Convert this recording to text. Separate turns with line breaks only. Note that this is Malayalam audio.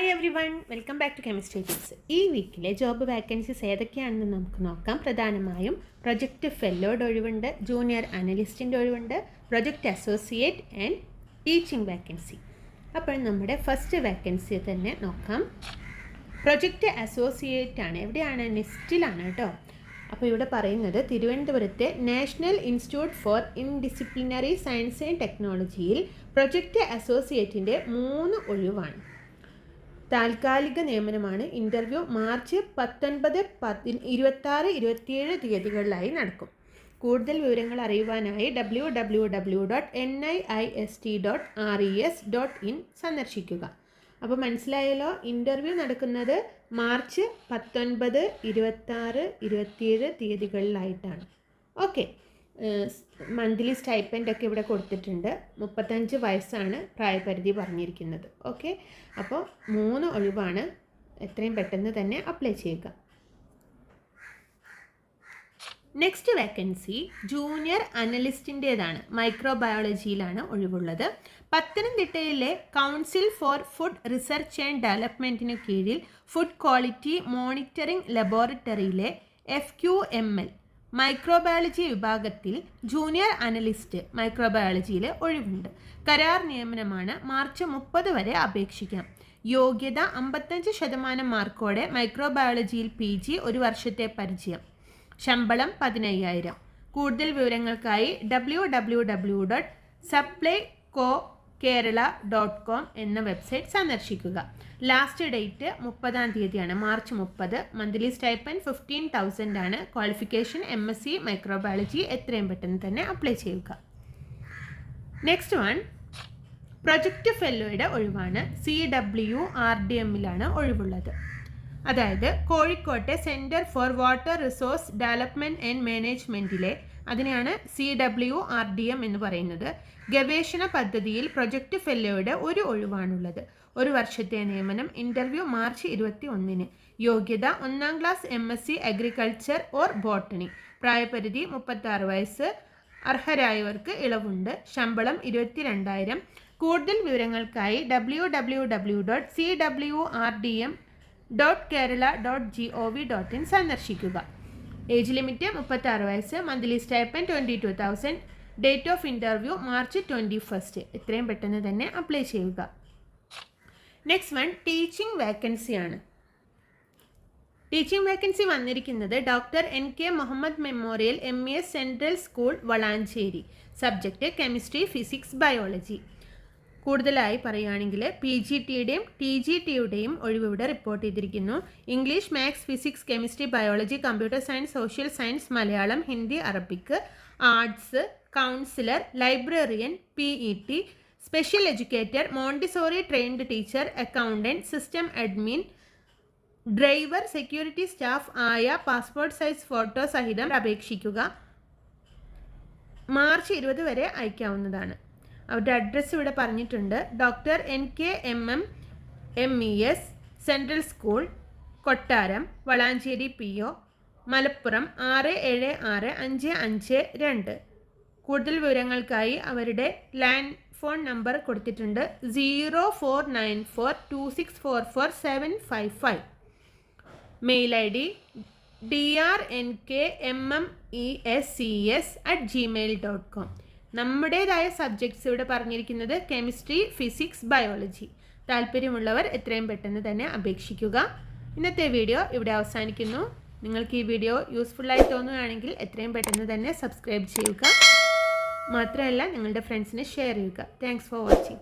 Hi every one welcome back to chemistry tips ഈ വീക്കിലെ ജോബ് വാക്കൻസീസ് ഏതൊക്കെയാണെന്ന് നമുക്ക് നോക്കാം. പ്രധാനമായും പ്രൊജക്റ്റ് ഫെല്ലോയുടെ ഒഴിവുണ്ട് ജൂനിയർ അനലിസ്റ്റിന്റെ ഒഴിവുണ്ട് project associate and teaching vacancy അപ്പോൾ നമ്മുടെ ഫസ്റ്റ് വാക്കൻസി തന്നെ നോക്കാം. പ്രൊജക്റ്റ് അസോസിയേറ്റ് ആണ്. എവിടെയാണ്? നെസ്റ്റിലാണ് കേട്ടോ. അപ്പോൾ ഇവിടെ പറയുന്നത് തിരുവനന്തപുരത്തെ national institute for interdisciplinary science and ടെക്നോളജിയിൽ പ്രൊജക്റ്റ് അസോസിയേറ്റിന്റെ മൂന്ന് ഒഴിവാണ്. താൽക്കാലിക നിയമനമാണ് ഇന്റർവ്യൂ മാർച്ച് പത്തൊൻപത് പത്തി ഇരുപത്താറ് ഇരുപത്തിയേഴ് തീയതികളിലായി നടക്കും. കൂടുതൽ വിവരങ്ങൾ അറിയുവാനായി W W W dot N I I S T dot R E S dot in സന്ദർശിക്കുക. അപ്പോൾ മനസ്സിലായല്ലോ ഇന്റർവ്യൂ നടക്കുന്നത് മാർച്ച് പത്തൊൻപത് ഇരുപത്താറ് ഇരുപത്തിയേഴ് തീയതികളിലായിട്ടാണ്. ഓക്കെ മന്ത്ലി സ്റ്റൈപ്പന്റ് ഒക്കെ ഇവിടെ കൊടുത്തിട്ടുണ്ട്. മുപ്പത്തഞ്ച് വയസ്സാണ് പ്രായപരിധി പറഞ്ഞിരിക്കുന്നത്. ഓക്കെ അപ്പോൾ മൂന്ന് ഒഴിവാണ്. എത്രയും പെട്ടെന്ന് തന്നെ അപ്ലൈ ചെയ്യുക. നെക്സ്റ്റ് വേക്കൻസി ജൂനിയർ അനലിസ്റ്റിന്റേതാണ് മൈക്രോബയോളജിയിലാണ് ഒഴിവുള്ളത്. പത്തനംതിട്ടയിലെ council for food research and ഡെവലപ്മെന്റിന് കീഴിൽ food quality monitoring ലബോറട്ടറിയിലെ F Q M L microbiology വിഭാഗത്തിൽ ജൂനിയർ അനലിസ്റ്റ് മൈക്രോബയോളജിയിൽ ഒഴിവുണ്ട്. കരാർ നിയമനമാണ് മാർച്ച് മുപ്പത് വരെ അപേക്ഷിക്കാം. യോഗ്യത അമ്പത്തഞ്ച് ശതമാനം മാർക്കോടെ മൈക്രോബയോളജിയിൽ പി ജി ഒരു വർഷത്തെ പരിചയം. ശമ്പളം പതിനയ്യായിരം. കൂടുതൽ വിവരങ്ങൾക്കായി W W W dot Supplyco Kerala dot com എന്ന വെബ്സൈറ്റ് സന്ദർശിക്കുക. ലാസ്റ്റ് ഡേറ്റ് മുപ്പതാം തീയതിയാണ്. മാർച്ച് മുപ്പത്. മന്ത്ലി സ്റ്റൈപ്പൻ ഫിഫ്റ്റീൻ തൗസൻഡ് ആണ്. Qualification M S C microbiology എത്രയും പെട്ടെന്ന് തന്നെ അപ്ലൈ ചെയ്യുക. നെക്സ്റ്റ് വൺ പ്രൊജക്റ്റ് ഫെല്ലോയുടെ ഒഴിവാണ്. സി ഡബ്ല്യു ആർ ഡി എമ്മിലാണ് ഒഴിവുള്ളത്. അതായത് കോഴിക്കോട്ടെ centre for water resource development and മാനേജ്മെന്റിലെ അതിനെയാണ് C W R D M എന്ന് പറയുന്നത്. ഗവേഷണ പദ്ധതിയിൽ പ്രൊജക്റ്റ് ഫെല്ലോയുടെ ഒരു ഒഴിവാണുള്ളത്. ഒരു വർഷത്തെ നിയമനം ഇന്റർവ്യൂ മാർച്ച് ഇരുപത്തി ഒന്നിന് യോഗ്യത ഒന്നാം class M S C agriculture or botany പ്രായപരിധി മുപ്പത്താറ് വയസ്സ്. അർഹരായവർക്ക് ഇളവുണ്ട്. ശമ്പളം ഇരുപത്തി രണ്ടായിരം കൂടുതൽ വിവരങ്ങൾക്കായി W W W dot C W R D M dot Kerala dot G O V dot in സന്ദർശിക്കുക. ഏജ് ലിമിറ്റ് മുപ്പത്താറ് വയസ്സ് monthly stipend twenty two thousand date of interview March twenty first എത്രയും പെട്ടെന്ന് തന്നെ അപ്ലൈ ചെയ്യുക. നെക്സ്റ്റ് വൺ ടീച്ചിങ് വേക്കൻസിയാണ് ടീച്ചിങ് വേക്കൻസി വന്നിരിക്കുന്നത് doctor N K Muhammad memorial M S central school Valanchery. Subject chemistry physics biology കൂടുതലായി പറയുകയാണെങ്കിൽ പി ജി ടിയുടെയും ടി ജി ടിയുടെയും ഒഴിവ് ഇവിടെ റിപ്പോർട്ട് ചെയ്തിരിക്കുന്നു. English maths physics chemistry biology computer science social science Malayalam Hindi Arabic arts counsellor librarian P E T special educator montessori trained teacher accountant system admin driver security staff ആയ പാസ്പോർട്ട് സൈസ് ഫോട്ടോ സഹിതം അപേക്ഷിക്കുക. മാർച്ച് ഇരുപത് വരെ അയക്കാവുന്നതാണ്. അവരുടെ അഡ്രസ്സ് ഇവിടെ പറഞ്ഞിട്ടുണ്ട്. Doctor N K M M M E S central school Kottaram Valanchery P O Malappuram ആറ് ഏഴ് ആറ് അഞ്ച് അഞ്ച് രണ്ട്. കൂടുതൽ വിവരങ്ങൾക്കായി അവരുടെ ലാൻഡ് ഫോൺ നമ്പർ കൊടുത്തിട്ടുണ്ട്. Zero four nine four two six four four seven five five. Mail I D D R N K M M E S C S at gmail dot com നമ്മുടേതായ സബ്ജക്ട്സ് ഇവിടെ പറഞ്ഞിരിക്കുന്നത് കെമിസ്ട്രി ഫിസിക്സ് ബയോളജി താല്പര്യമുള്ളവർ എത്രയും പെട്ടെന്ന് തന്നെ അപേക്ഷിക്കുക. ഇന്നത്തെ വീഡിയോ ഇവിടെ അവസാനിക്കുന്നു. നിങ്ങൾക്ക് ഈ വീഡിയോ യൂസ്ഫുള്ളായി തോന്നുകയാണെങ്കിൽ എത്രയും പെട്ടെന്ന് തന്നെ സബ്സ്ക്രൈബ് ചെയ്യുക. മാത്രമല്ല നിങ്ങളുടെ ഫ്രണ്ട്സിന് ഷെയർ ചെയ്യുക. Thanks for watching